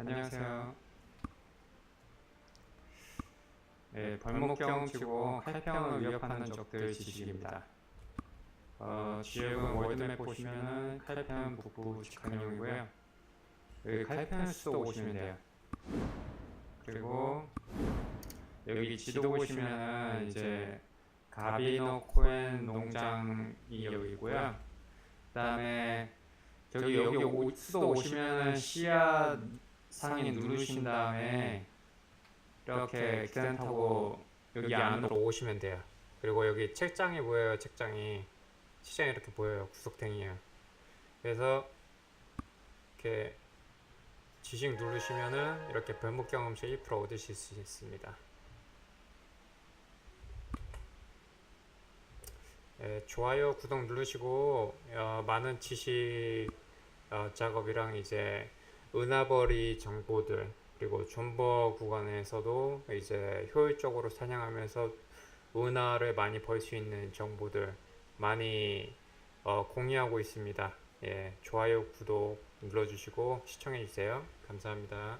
안녕하세요. 네, 벌목 경험치고 칼평을 위협하는 적들 지식입니다. 어, 지역은 월드맵 보시면은 칼평 북부 직항용이고요. 여기 칼평 수도 오시면 돼요. 그리고 여기 지도 보시면은 이제 가비노 코엔 농장이 여기고요. 그다음에 저기 여기 오, 수도 오시면은 시야 상에 누르신 다음에 이렇게 계단 타고 여기 안으로 오시면 돼요. 그리고 여기 책장이 보여요. 책장이 책장이 이렇게 보여요. 구석탱이요. 그래서 이렇게 지식 누르시면은 이렇게 별목 경험치 1% 얻으실 수 있습니다. 예, 좋아요, 구독 누르시고 어, 많은 지식 어, 작업이랑 이제 은하벌이 정보들 그리고 존버 구간에서도 이제 효율적으로 사냥하면서 은하를 많이 벌 수 있는 정보들 많이 어, 공유하고 있습니다. 예, 좋아요, 구독 눌러주시고 시청해주세요. 감사합니다.